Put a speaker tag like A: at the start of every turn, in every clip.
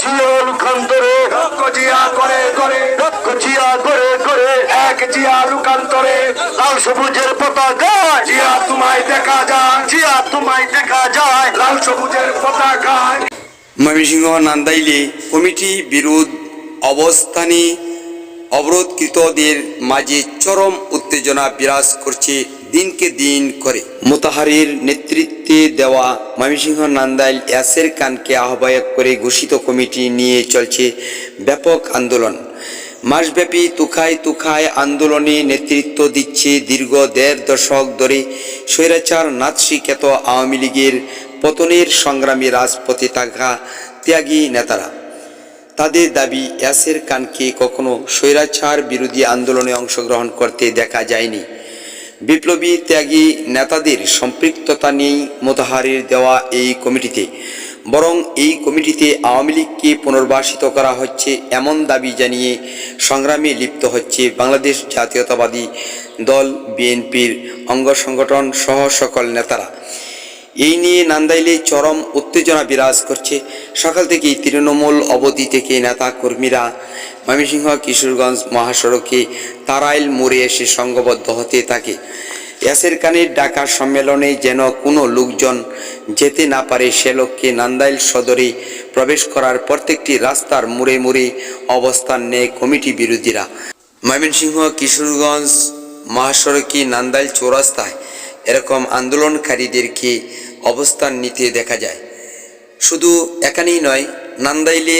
A: জিয়া লুকান্তরে
B: লক্ষ জিয়া তোমায় দেখা যায়
A: দেখা যায়।
B: লাল সবুজের পতাকা।
C: ময়মনসিংহ নান্দাইলে কমিটি বিরোধ অবস্থানে অবরোধকৃতদের মাঝে চরম উত্তেজনা বিরাজ করছে দিনকে দিন করে। মোতাহারির নেতৃত্বে দেওয়া ময়মনসিংহ নান্দাইল ইয়াসের খানকে আহ্বায়ক করে ঘোষিত কমিটি নিয়ে চলছে ব্যাপক আন্দোলন। মাসব্যাপী তুখায় তুখায় আন্দোলনে নেতৃত্ব দিচ্ছে দীর্ঘ দেড় দশক ধরে স্বৈরাচার নাৎসিকেত আওয়ামী লীগের পতনের সংগ্রামী রাজপথে থাকা ত্যাগী নেতারা। তাদের দাবি, ইয়াসের খানকে কখনো স্বৈরাচার বিরোধী আন্দোলনে অংশগ্রহণ করতে দেখা যায়নি। বিপ্লবী ত্যাগী নেতাদের সম্পৃক্ততা নেই মোতাহারির দেওয়া এই কমিটিতে। বরং এই কমিটিতে আওয়ামী লীগকে পুনর্বাসিত করা হচ্ছে এমন দাবি জানিয়ে সংগ্রামে লিপ্ত হচ্ছে বাংলাদেশ জাতীয়তাবাদী দল, বিএনপির অঙ্গ সংগঠন সহ সকল নেতারা। এই নিয়ে নান্দাইলে চরম উত্তেজনা বিরাজ করছে। সকাল থেকেই তৃণমূল অবধি থেকে নেতা কর্মীরা ময়মনসিংহ, কিশোরগঞ্জ মহাসড়কে তারাইল মোড়ে এসে সংঘবদ্ধ হতে থাকে। ইয়াসের খানের ডাকা সম্মেলনে যেন কোনো লোকজন যেতে না পারে, সে লক্ষ্যে নান্দাইল সদরে প্রবেশ করার প্রত্যেকটি রাস্তার মোড়ে মোড়ে অবস্থান নেয় কমিটি বিরোধীরা। ময়মনসিংহ, কিশোরগঞ্জ মহাসড়কে নান্দাইল চৌরাস্তায় এরকম আন্দোলনকারীদেরকে অবস্থান নিতে দেখা যায়। শুধু এখানেই নয়, নান্দাইলে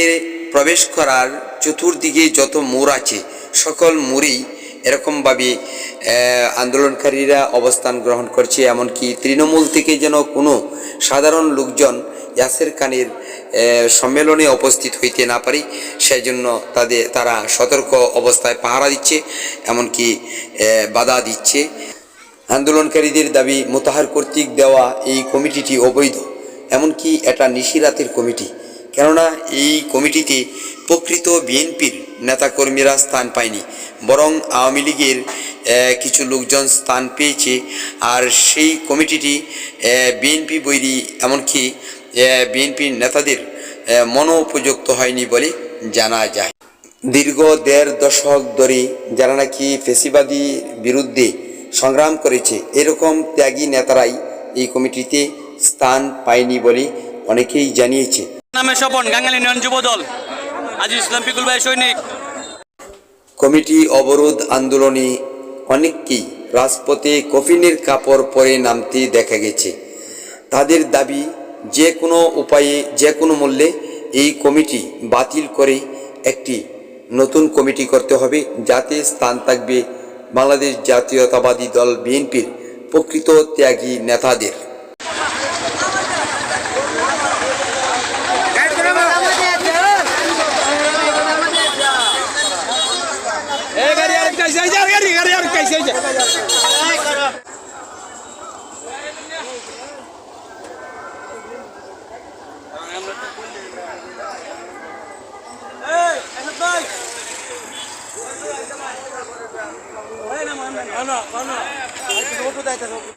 C: প্রবেশ করার চতুর্দিকে যত মোড় আছে, সকল মোড়েই এরকমভাবে আন্দোলনকারীরা অবস্থান গ্রহণ করছে। এমনকি তৃণমূল থেকে যেন কোনো সাধারণ লোকজন ইয়াসের খানের সম্মেলনে উপস্থিত হইতে না পারে সেই জন্য তাদের, তারা সতর্ক অবস্থায় পাহারা দিচ্ছে, এমনকি বাধা দিচ্ছে। আন্দোলনকারীদের দাবি মোতাহার কর্তৃক দেওয়া এই কমিটিটি অবৈধ, এমনকি এটা নিশিরাতের কমিটি। কেননা এই কমিটিতে প্রকৃত বিএনপির নেতাকর্মীরা স্থান পায়নি, বরং আওয়ামী লীগের কিছু লোকজন স্থান পেয়েছে। আর সেই কমিটিটি বিএনপি বৈরী, এমনকি বিএনপির নেতাদের মনোপযুক্ত হয়নি বলে জানা যায়। দীর্ঘ দেড় দশক ধরে যারা নাকি ফেসিবাদী বিরুদ্ধে সংগ্রাম করেছে। এরকম ত্যাগী নেতারাই এই কমিটিতে স্থান পায়নি বলে অনেকেই জানিয়েছে।
D: নামে স্বপন গাঙ্গালী ইউনিয়ন আজ ইসলাম পিকুল ভাই সৈনিক।
C: কমিটি অবরোধ আন্দোলনে অনেককেই রাজপথে কফিনের কাপড় পরে নামতে দেখা গেছে। তাদের দাবি যে কোনো উপায়ে যে কোনো মূল্যে এই কমিটি বাতিল করে একটি নতুন কমিটি করতে হবে যাতে স্থান থাকবে বাংলাদেশ জাতীয়তাবাদী দল বিএনপির প্রকৃত ত্যাগী নেতাদের
D: Yeah, yeah, yeah. 完了，完了，这个我都带着。